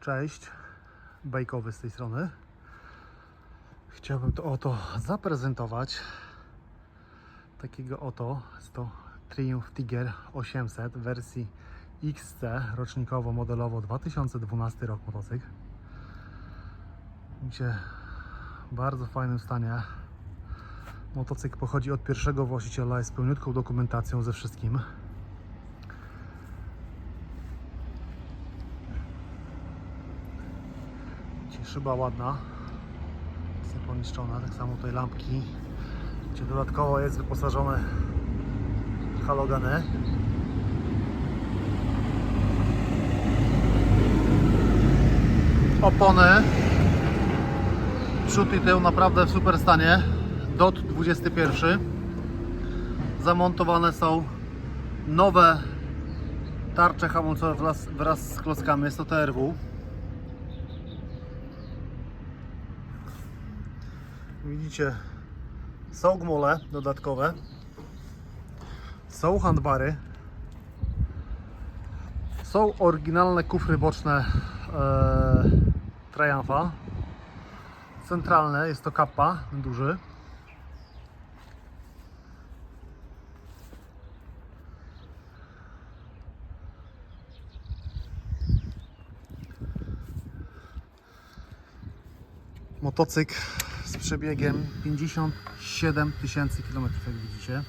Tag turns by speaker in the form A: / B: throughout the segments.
A: Cześć, Bajkowy z tej strony. Chciałbym to oto zaprezentować. Takiego oto jest to Triumph Tiger 800 w wersji XC rocznikowo-modelowo 2012 rok motocykl. Widzicie, w bardzo fajnym stanie. Motocykl pochodzi od pierwszego właściciela, jest pełniutką dokumentacją ze wszystkim. Szyba ładna, jest tak samo tutaj lampki, gdzie dodatkowo jest wyposażone w halogeny. Opony. Przód i tył naprawdę w super stanie. DOT 21 zamontowane są nowe tarcze hamulcowe wraz, wraz z klockami. Jest to TRW widzicie są gmole dodatkowe. Są handbary. Są oryginalne kufry boczne e, Triumpha centralne jest to kappa duży. Motocykl z przebiegiem 57 tysięcy km jak widzicie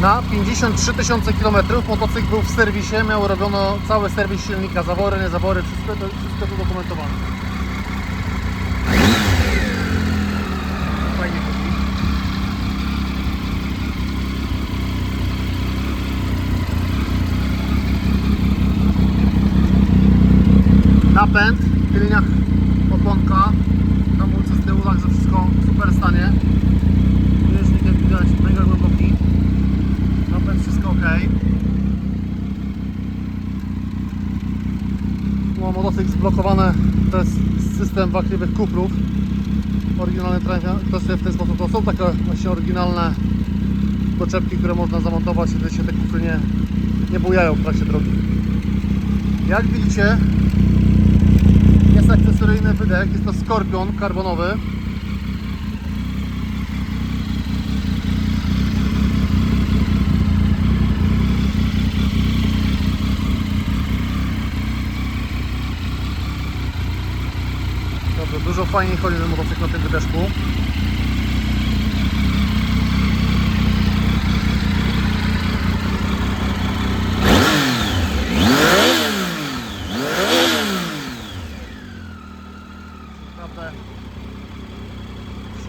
A: na 53 tysiące km motocykl był w serwisie, miał robiono cały serwis silnika, zawory, niezawory, wszystko, to, wszystko tu dokumentowane. Fajnie chodzi. Napęd, w tylniach oponka, hamulce z tyłu, także wszystko w super stanie. Bieżnik jak widać mega głęboki. Napęd wszystko ok. Mam motocykl zblokowany, jest system wachliwych kuplów. Oryginalne jest w ten sposób, to są takie właśnie oryginalne doczepki, które można zamontować, wtedy się te kufry nie, nie bujają w trakcie drogi. Jak widzicie, akcesoryjny wydech, jest to Skorpion karbonowy. Dobrze, dużo fajniej chodzi ten motocykl na tym wydeszku. Naprawdę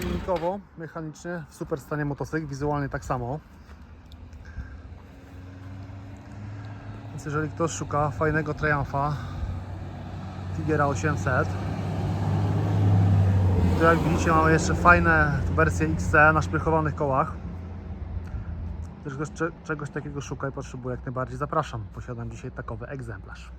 A: silnikowo, mechanicznie w super stanie motocykl, wizualnie tak samo. Więc jeżeli ktoś szuka fajnego Triumpha Tigera 800 to jak widzicie mamy jeszcze fajne wersje XC na szprychowanych kołach. Czegoś, czegoś takiego szuka i potrzebuję jak najbardziej zapraszam. Posiadam dzisiaj takowy egzemplarz.